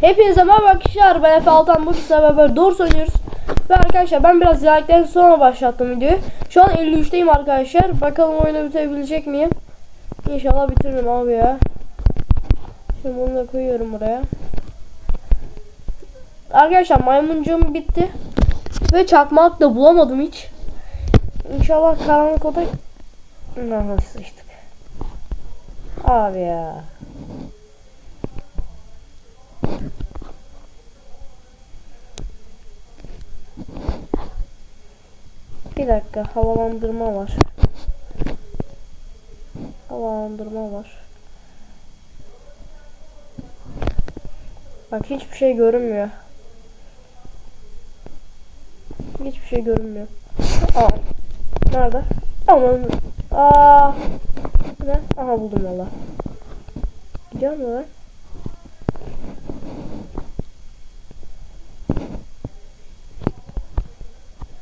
Hepinize merhaba arkadaşlar. Ben Efe Altan. Bugün sizlerle beraber doğru oynuyoruz. Ve arkadaşlar ben biraz izledikten sonra başlattım videoyu. Şu an 53'teyim arkadaşlar. Bakalım oyunu bitirebilecek miyim? İnşallah bitiririm abi ya. Şimdi bunu da koyuyorum buraya. Arkadaşlar maymuncuğum bitti. Ve çakmak da bulamadım hiç. İnşallah karanlık oda Nasıl sıçtık Abi ya Bir dakika havalandırma var. Havalandırma var. Bak hiçbir şey görünmüyor. Hiçbir şey görünmüyor. Aa. Nerede? Aman. Aa. Ne? Aha buldum valla. Gidiyor mu lan?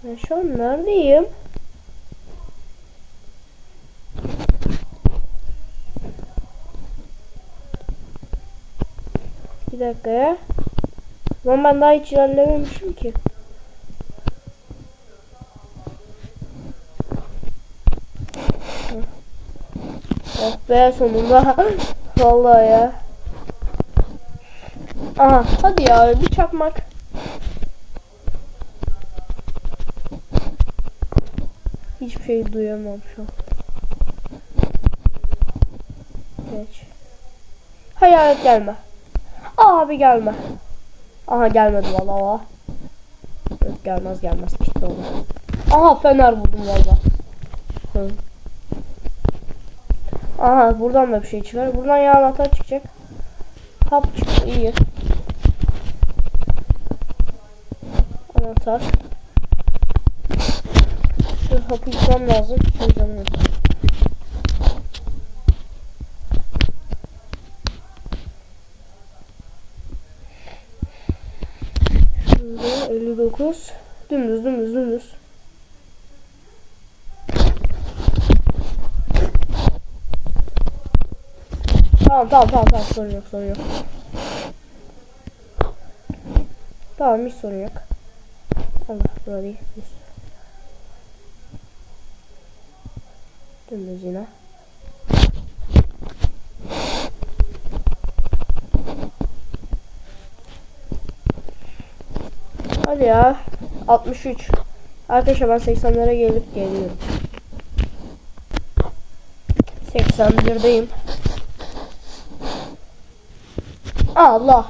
Ben şu an neredeyim? Bir dakika ya. Lan ben daha hiç ilerlememişim ki. Oh be sonunda. Vallahi ya. Aha hadi ya bir çakmak. Hiçbir şey duyamam şu an. Geç. Hayalet gelme. Abi gelme. Aha gelmedi valla. Yok gelmez gelmez gitti oldu. Aha fener buldum valla. Hı. Aha buradan da bir şey çıkar. Buradan ya anahtar çıkacak. Hap çıktı iyi. Anahtar. Şu hapı içmem lazım. Yok. Şurada 59. Dümdüz dümdüz dümdüz. Tamam tamam tamam tamam sorun yok sorun yok. Tamam hiç sorun yok. Allah. Düz. Dümdüz yine. Hadi ya. 63. Arkadaşlar ben 80'lere gelip geliyorum. 81'deyim. Allah.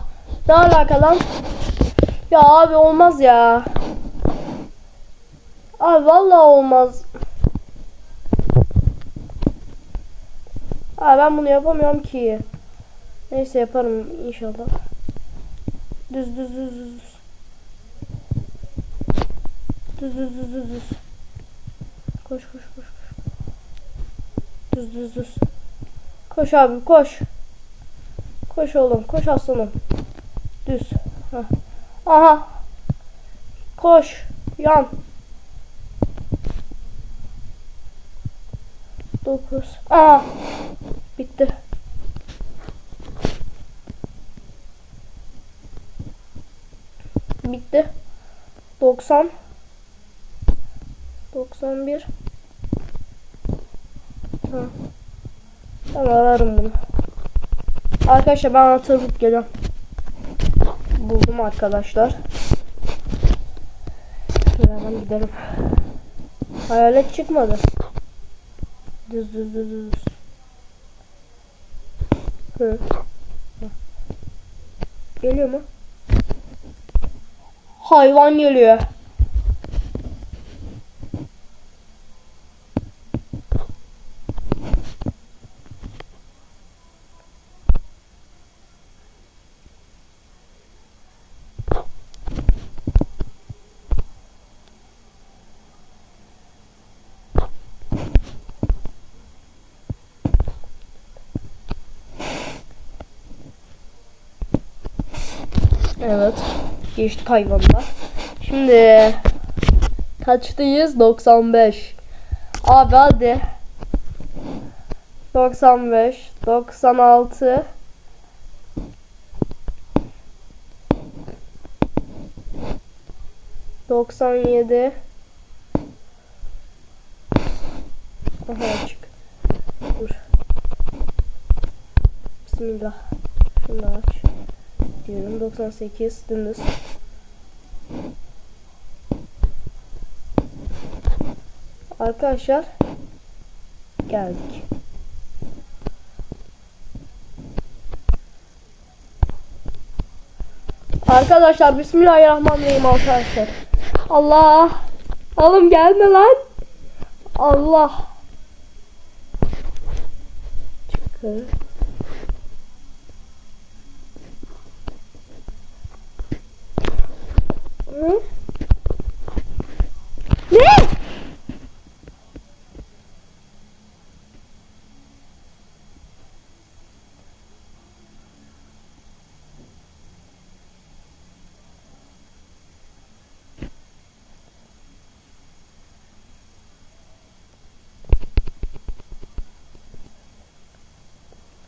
Ne alaka lan? Ya abi olmaz ya. Abi vallahi olmaz. Aa ben bunu yapamıyorum ki. Neyse yaparım inşallah. Düz düz düz düz. Düz düz düz düz düz. Koş koş koş koş. Düz düz düz. Koş abi koş. Koş oğlum koş aslanım. Düz. Heh. Aha. Koş. Yan. 9. Aa. Bitti. Bitti. 90. 91. Tamam. Ben ararım bunu. Arkadaşlar ben anahtarı bulup geliyorum. Buldum arkadaşlar. Şöyle hemen gidelim. Hayalet çıkmadı. Düz düz düz düz. Hı. Geliyor mu? Hayvan geliyor. Evet. Geçtik hayvanla. Şimdi kaçtayız? 95. Abi hadi. 95 96 97 Aha açık. Dur. Bismillah. Şunu aç. Diyorum 98 dümdüz. Arkadaşlar geldik. Arkadaşlar Bismillahirrahmanirrahim arkadaşlar. Allah. Oğlum gelme lan. Allah. Çıkır. Hı? Ne?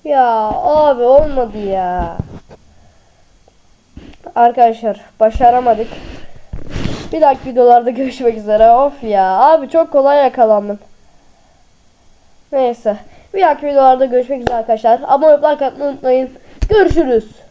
Ya abi olmadı ya. Arkadaşlar başaramadık. Bir dahaki videolarda görüşmek üzere. Of ya abi çok kolay yakalandım. Neyse. Bir dahaki videolarda görüşmek üzere arkadaşlar. Abone olmayı like unutmayın. Görüşürüz.